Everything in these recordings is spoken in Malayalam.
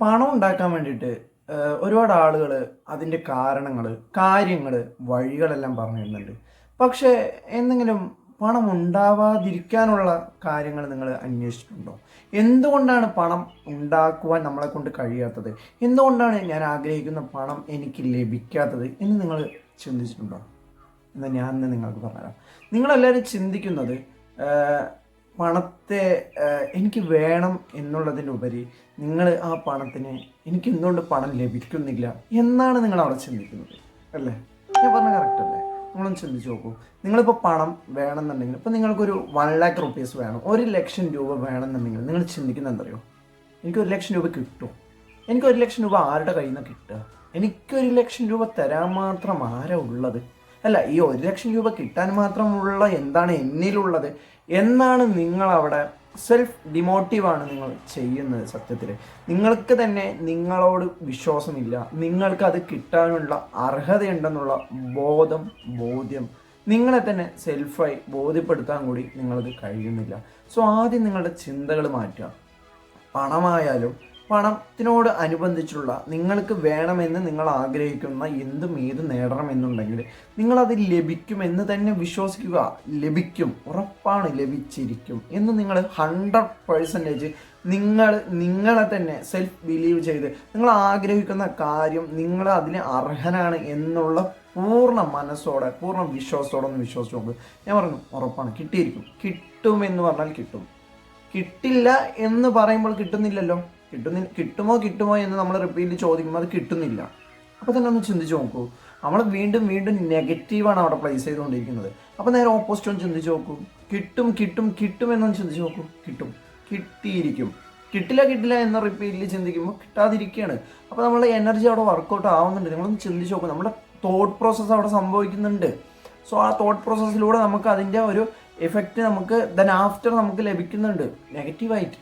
പണം ഉണ്ടാക്കാൻ വേണ്ടിയിട്ട് ഒരുപാട് ആളുകൾ അതിന്റെ കാരണങ്ങൾ കാര്യങ്ങൾ വഴികളെല്ലാം പറഞ്ഞു തരുന്നുണ്ട് പക്ഷേ എന്തെങ്കിലും പണം ഉണ്ടാവാതിരിക്കാനുള്ള കാര്യങ്ങൾ നിങ്ങൾ അന്വേഷിച്ചിട്ടുണ്ടോ? എന്തുകൊണ്ടാണ് പണം ഉണ്ടാക്കുവാൻ നമ്മളെ കൊണ്ട് കഴിയാത്തത്? എന്തുകൊണ്ടാണ് ഞാൻ ആഗ്രഹിക്കുന്ന പണം എനിക്ക് ലഭിക്കാത്തത് എന്ന് നിങ്ങൾ ചിന്തിച്ചിട്ടുണ്ടോ? എന്നാൽ ഞാൻ നിങ്ങൾക്ക് പറഞ്ഞുതരാം. നിങ്ങളെല്ലാവരും ചിന്തിക്കുന്നത് പണത്തെ എനിക്ക് വേണം എന്നുള്ളതിന്റെ ഉപരി നിങ്ങൾ ആ പണത്തിന് എനിക്ക് എന്തുകൊണ്ട് പണം ലഭിക്കുന്നില്ല എന്നാണ് നിങ്ങൾ അവിടെ ചിന്തിക്കുന്നത് അല്ലേ? ഞാൻ പറഞ്ഞ കറക്റ്റ് അല്ലേ? നിങ്ങളൊന്ന് ചിന്തിച്ച് നോക്കൂ. നിങ്ങളിപ്പോൾ പണം വേണമെന്നുണ്ടെങ്കിൽ ഇപ്പോൾ നിങ്ങൾക്കൊരു വൺ ലാക്ക് റുപ്പീസ് വേണം ഒരു ലക്ഷം രൂപ വേണമെന്നുണ്ടെങ്കിൽ നിങ്ങൾ ചിന്തിക്കുന്നത് എന്തറിയോ? എനിക്ക് ഒരു ലക്ഷം രൂപ കിട്ടും. എനിക്ക് ഒരു ലക്ഷം രൂപ ആരുടെ കയ്യിൽ നിന്ന് കിട്ടുക? എനിക്കൊരു ലക്ഷം രൂപ തരാൻ മാത്രം ആരാ ഉള്ളത്? അല്ല ഈ ഒരു ലക്ഷം രൂപ കിട്ടാൻ മാത്രമുള്ള എന്താണ് എന്നിലുള്ളത്? എന്നാണ് നിങ്ങൾ അവിടെ സെൽഫ് ഡിമോട്ടീവാണ് നിങ്ങൾ ചെയ്യുന്നത് സത്യത്തിൽ നിങ്ങൾക്ക് തന്നെ നിങ്ങളോട് വിശ്വാസമില്ല. നിങ്ങൾക്ക് അത് കിട്ടാനുള്ള അർഹതയുണ്ടെന്നുള്ള ബോധം ബോധ്യം നിങ്ങളെ തന്നെ സെൽഫായി ബോധ്യപ്പെടുത്താൻ കൂടി നിങ്ങളത് കഴിയുന്നില്ല. സോ ആദ്യം നിങ്ങളുടെ ചിന്തകൾ മാറ്റുക. പണമായാലും പണത്തിനോട് അനുബന്ധിച്ചുള്ള നിങ്ങൾക്ക് വേണമെന്ന് നിങ്ങൾ ആഗ്രഹിക്കുന്ന എന്തും ഏത് നേടണമെന്നുണ്ടെങ്കിൽ നിങ്ങളത് ലഭിക്കുമെന്ന് തന്നെ വിശ്വസിക്കുക. ലഭിക്കും. ഉറപ്പാണ് ലഭിച്ചിരിക്കും എന്ന് നിങ്ങൾ ഹൺഡ്രഡ് പേഴ്സന്റേജ് നിങ്ങൾ നിങ്ങളെ തന്നെ സെൽഫ് ബിലീവ് ചെയ്ത് നിങ്ങൾ ആഗ്രഹിക്കുന്ന കാര്യം നിങ്ങൾ അതിന് അർഹനാണ് എന്നുള്ള പൂർണ മനസ്സോടെ പൂർണ വിശ്വാസത്തോടെ ഒന്ന് വിശ്വസിച്ച് നോക്കുക ഞാൻ പറഞ്ഞു ഉറപ്പാണ്. കിട്ടിയിരിക്കും. കിട്ടുമെന്ന് പറഞ്ഞാൽ കിട്ടും. കിട്ടില്ല എന്ന് പറയുമ്പോൾ കിട്ടുന്നില്ലല്ലോ? കിട്ടുന്നി കിട്ടുമോ കിട്ടുമോ എന്ന് നമ്മൾ റിപ്പീറ്റ് ചോദിക്കുമ്പോൾ അത് കിട്ടുന്നില്ല. അപ്പോൾ തന്നെ ഒന്ന് ചിന്തിച്ച് നോക്കൂ. നമ്മൾ വീണ്ടും വീണ്ടും നെഗറ്റീവാണ് അവിടെ പ്ലേസ് ചെയ്തുകൊണ്ടിരിക്കുന്നത്. അപ്പോൾ നേരെ ഓപ്പോസിറ്റ് ഒന്ന് ചിന്തിച്ച് നോക്കൂ. കിട്ടും കിട്ടും കിട്ടും എന്നൊന്ന് ചിന്തിച്ച് നോക്കൂ. കിട്ടും. കിട്ടിയിരിക്കും. കിട്ടില്ല കിട്ടില്ല എന്ന റിപ്പീറ്റിൽ ചിന്തിക്കുമ്പോൾ കിട്ടാതിരിക്കുകയാണ്. അപ്പോൾ നമ്മളെ എനർജി അവിടെ വർക്കൗട്ട് ആവുന്നുണ്ട്. നിങ്ങളൊന്ന് ചിന്തിച്ച് നോക്കും. നമ്മുടെ തോട്ട് പ്രോസസ്സ് അവിടെ സംഭവിക്കുന്നുണ്ട്. സോ ആ തോട്ട് പ്രോസസ്സിലൂടെ നമുക്ക് അതിന്റെ ഒരു എഫക്റ്റ് നമുക്ക് ദൻ ആഫ്റ്റർ നമുക്ക് ലഭിക്കുന്നുണ്ട്. നെഗറ്റീവായിട്ട്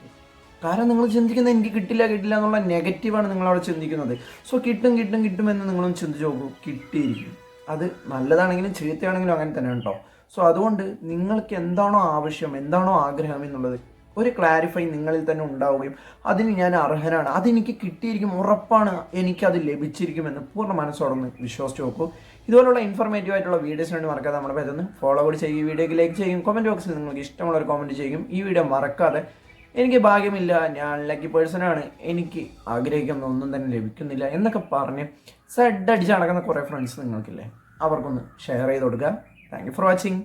കാരണം നിങ്ങൾ ചിന്തിക്കുന്നത് എനിക്ക് കിട്ടില്ല കിട്ടില്ല എന്നുള്ള നെഗറ്റീവാണ് നിങ്ങൾ അവിടെ ചിന്തിക്കുന്നത്. സോ കിട്ടും കിട്ടും കിട്ടുമെന്ന് നിങ്ങളൊന്ന് ചിന്തിച്ച് നോക്കൂ. കിട്ടിയിരിക്കും. അത് നല്ലതാണെങ്കിലും ചീത്തയാണെങ്കിലും അങ്ങനെ തന്നെ കേട്ടോ സോ അതുകൊണ്ട് നിങ്ങൾക്ക് എന്താണോ ആവശ്യം എന്താണോ ആഗ്രഹം എന്നുള്ളത് ഒരു ക്ലാരിഫൈ നിങ്ങളിൽ തന്നെ ഉണ്ടാവുകയും അതിന് ഞാൻ അർഹനാണ്. അതെനിക്ക് കിട്ടിയിരിക്കും ഉറപ്പാണ് എനിക്കത് ലഭിച്ചിരിക്കുമെന്ന് പൂർണ മനസ്സോടൊന്ന് വിശ്വസിച്ച് നോക്കൂ. ഇതുപോലുള്ള ഇൻഫർമേറ്റീവ് ആയിട്ടുള്ള വീഡിയോസ് വേണ്ടി മറക്കാതെ നമ്മുടെ പേരൊന്ന് ഫോളോ കൂടി ചെയ്യും വീഡിയോക്ക് ലൈക്ക് ചെയ്യും കമന്റ് ബോക്സിൽ നിങ്ങൾക്ക് ഇഷ്ടമുള്ള ഒരു കമന്റ് ചെയ്യും ഈ വീഡിയോ മറക്കാതെ എനിക്ക് ഭാഗ്യമില്ല ഞാൻ ലക്കി പേഴ്സണാണ് എനിക്ക് ആഗ്രഹിക്കുന്ന ഒന്നും തന്നെ ലഭിക്കുന്നില്ല എന്നൊക്കെ പറഞ്ഞ് സെഡ് അടിച്ച് നടക്കുന്ന കുറേ ഫ്രണ്ട്സ് നിങ്ങൾക്കില്ലേ? അവർക്കൊന്ന് ഷെയർ ചെയ്ത് കൊടുക്കുക. Thank for watching